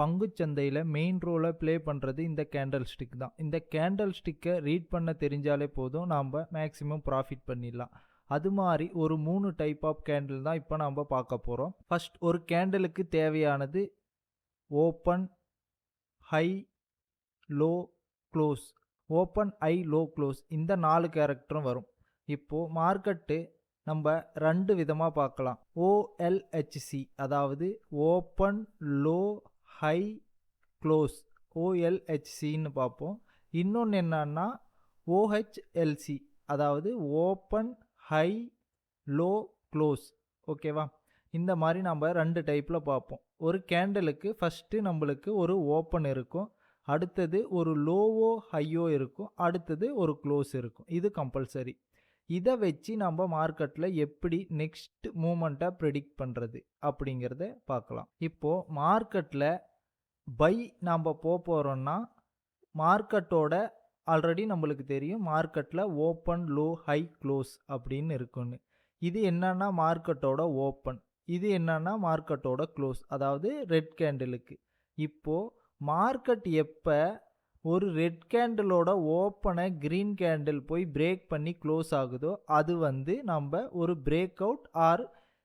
பங்குச்சந்தையில் main ரோலை play பண்ணுறது இந்த கேண்டல் ஸ்டிக் தான். இந்த கேண்டல் ஸ்டிக்கை ரீட் பண்ண தெரிஞ்சாலே போதும் நாம் மேக்ஸிமம் ப்ராஃபிட் பண்ணிடலாம். அது மாதிரி ஒரு மூணு டைப் ஆஃப் கேண்டில் தான் இப்போ நாம் பார்க்க போகிறோம் ஃபஸ்ட் ஒரு கேண்டலுக்கு தேவையானது open high low close open high low close இந்த நாலு கேரக்டரும் வரும். இப்போது மார்க்கெட்டு நம்ம ரெண்டு விதமாக பார்க்கலாம். ஓஎல்ஹெச்சி அதாவது ஓப்பன் லோ ஹை க்ளோஸ் ஓஎல்ஹெச்சின்னு பார்ப்போம். இன்னொன்று என்னன்னா ஓஹெச்எல்சி அதாவது ஓப்பன் ஹை லோ க்ளோஸ் ஓகேவா? இந்த மாதிரி நம்ம ரெண்டு டைப்பில் பார்ப்போம். ஒரு கேண்டலுக்கு ஃபஸ்ட்டு நம்மளுக்கு ஒரு ஓப்பன் இருக்கும். அடுத்தது ஒரு லோவோ ஹையோ இருக்கும். அடுத்தது ஒரு க்ளோஸ் இருக்கும். இது கம்பல்சரி இதை வச்சு நம்ம மார்க்கெட்டில் எப்படி நெக்ஸ்ட் மூமெண்ட்டை ப்ரெடிக்ட் பண்ணுறது அப்படிங்கிறத பார்க்கலாம். இப்போது மார்க்கெட்டில் பை நாம் போக போகிறோன்னா மார்க்கெட்டோட ஆல்ரெடி நம்மளுக்கு தெரியும். மார்க்கெட்டில் ஓப்பன் லோ ஹை க்ளோஸ் அப்படின்னு இருக்குன்னு. இது என்னன்னா மார்க்கெட்டோட ஓப்பன் இது என்னன்னா மார்க்கெட்டோட க்ளோஸ் அதாவது ரெட் கேண்டிலுக்கு இப்போது மார்க்கெட் எப்போ ஒரு ரெட் கேண்டிலோட ஓப்பனை க்ரீன் கேண்டில் போய் பிரேக் பண்ணி க்ளோஸ் ஆகுதோ அது வந்து நம்ம ஒரு பிரேக் அவுட் ஆர்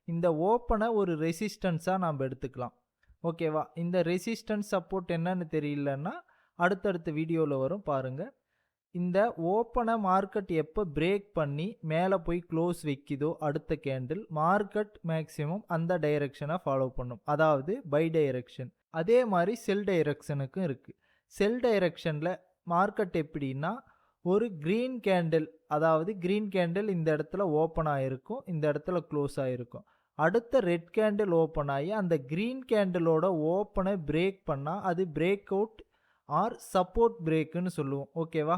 இந்த ஓப்பனை ஒரு ரெசிஸ்டன்ஸாக நம்ம எடுத்துக்கலாம். ஓகேவா? இந்த ரெசிஸ்டன்ஸ் சப்போர்ட் என்னன்னு தெரியலன்னா அடுத்தடுத்த வீடியோவில் வரும் பாருங்கள் இந்த ஓப்பனை மார்க்கெட் எப்போ பிரேக் பண்ணி மேலே போய் க்ளோஸ் வைக்குதோ அடுத்த கேண்டில் மார்க்கெட் மேக்ஸிமம் அந்த டைரெக்ஷனை ஃபாலோ பண்ணும். அதாவது பை டைரெக்ஷன் அதே மாதிரி செல் டைரெக்ஷனுக்கும் இருக்குது செல் டைரெக்ஷனில் மார்க்கெட் எப்படின்னா ஒரு க்ரீன் கேண்டில் அதாவது க்ரீன் கேண்டில் இந்த இடத்துல ஓப்பன் ஆகிருக்கும் இந்த இடத்துல க்ளோஸ் ஆகிருக்கும் அடுத்த ரெட் கேண்டில் ஓப்பன் ஆகி அந்த க்ரீன் கேண்டிலோட ஓப்பனை பிரேக் பண்ணால் அது பிரேக் அவுட் ஆர் சப்போர்ட் பிரேக்குன்னு சொல்லுவோம். ஓகேவா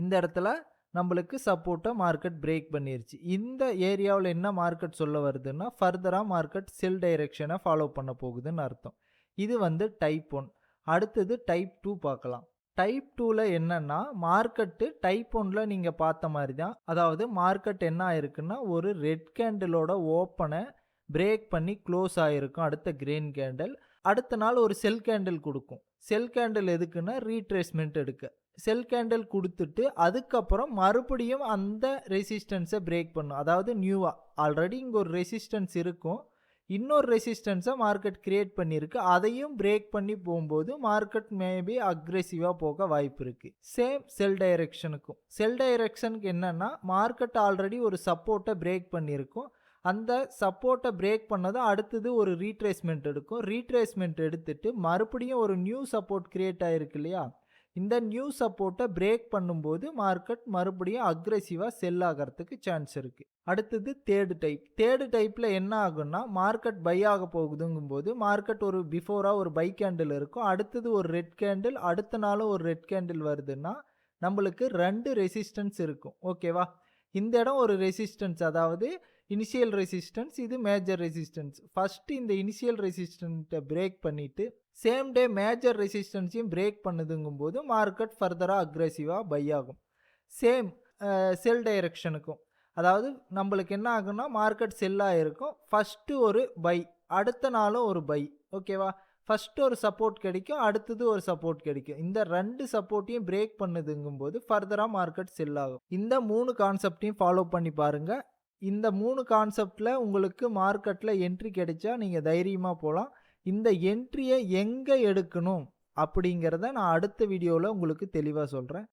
இந்த இடத்துல நம்மளுக்கு சப்போர்ட்டை மார்க்கெட் பிரேக் பண்ணிருச்சு. இந்த ஏரியாவில் என்ன மார்க்கெட் சொல்ல வருதுன்னா ஃபர்தராக மார்க்கெட் செல் டைரெக்ஷனை ஃபாலோ பண்ண போகுதுன்னு அர்த்தம். இது வந்து டைப் ஒன் அடுத்தது டைப் டூ பார்க்கலாம். டைப் டூவில் என்னென்னா மார்க்கெட்டு டைப் ஒனில் நீங்கள் பார்த்த மாதிரி தான் அதாவது மார்க்கெட் என்ன ஆயிருக்குன்னா ஒரு ரெட் கேண்டிலோட ஓப்பனை பிரேக் பண்ணி க்ளோஸ் ஆகிருக்கும் அடுத்த கிரீன் கேண்டில் அடுத்த நாள் ஒரு செல் கேண்டில் கொடுக்கும். செல் கேண்டில் எதுக்குன்னா ரீட்ரேஸ்மெண்ட் எடுக்க. செல் கேண்டில் கொடுத்துட்டு அதுக்கப்புறம் மறுபடியும் அந்த ரெசிஸ்டன்ஸை பிரேக் பண்ணும். அதாவது நியூவாக ஆல்ரெடி இங்கே ஒரு ரெசிஸ்டன்ஸ் இருக்கும். இன்னொரு ரெசிஸ்டன்ஸை மார்க்கெட் க்ரியேட் பண்ணியிருக்கு. அதையும் பிரேக் பண்ணி போகும்போது மார்க்கெட் மேபி அக்ரெசிவாக போக வாய்ப்பு இருக்குது சேம் செல் டைரெக்ஷனுக்கும் செல் டைரெக்ஷனுக்கு என்னென்னா மார்க்கெட் ஆல்ரெடி ஒரு சப்போர்ட்டை பிரேக் பண்ணியிருக்கும். அந்த சப்போர்ட்டை பிரேக் பண்ணதும் அடுத்தது ஒரு ரீட்ரேஸ்மெண்ட் எடுக்கும். ரீட்ரேஸ்மெண்ட் எடுத்துட்டு மறுபடியும் ஒரு நியூ சப்போர்ட் க்ரியேட் ஆகிருக்கு இல்லையா? இந்த நியூ சப்போர்ட்டை பிரேக் பண்ணும்போது மார்க்கெட் மறுபடியும் அக்ரெசிவாக செல் ஆகிறதுக்கு சான்ஸ் இருக்குது அடுத்தது தேர்டு டைப் தேர்டு டைப்பில் என்ன ஆகும்னா மார்க்கெட் பை ஆக போகுதுங்கும்போது மார்க்கெட் ஒரு பிஃபோராக ஒரு பை கேண்டில் இருக்கும். அடுத்தது ஒரு ரெட் கேண்டில் அடுத்த நாளும் ஒரு ரெட் கேண்டில் வருதுன்னா நம்மளுக்கு ரெண்டு ரெசிஸ்டன்ஸ் இருக்கும். ஓகேவா இந்த இடம் ஒரு ரெசிஸ்டன்ஸ் அதாவது இனிஷியல் ரெசிஸ்டன்ஸ் இது மேஜர் ரெசிஸ்டன்ஸ் ஃபஸ்ட்டு இந்த இனிஷியல் ரெசிஸ்டன்ட்டை பிரேக் பண்ணிவிட்டு சேம் டே மேஜர் ரெசிஸ்டன்ஸையும் பிரேக் பண்ணுதுங்கும்போது மார்க்கெட் ஃபர்தராக அக்ரெசிவாக பை ஆகும். சேம் செல் டைரெக்ஷனுக்கும் அதாவது நம்மளுக்கு என்ன ஆகும்னா மார்க்கெட் செல்லாக இருக்கும் ஃபஸ்ட்டு ஒரு பை அடுத்த நாளும் ஒரு பை ஓகேவா ஃபஸ்ட்டு ஒரு சப்போர்ட் கிடைக்கும் அடுத்தது ஒரு சப்போர்ட் கிடைக்கும். இந்த ரெண்டு சப்போர்ட்டையும் பிரேக் பண்ணுதுங்கும்போது ஃபர்தராக மார்க்கெட் செல் ஆகும். இந்த மூணு கான்செப்டையும் ஃபாலோ பண்ணி பாருங்கள் இந்த மூணு கான்செப்டில் உங்களுக்கு மார்க்கெட்டில் என்ட்ரி கிடைச்சா நீங்கள் தைரியமாக போகலாம் இந்த என்ட்ரியை எங்கே எடுக்கணும் அப்படிங்கிறத நான் அடுத்த வீடியோவில் உங்களுக்கு தெளிவாக சொல்கிறேன்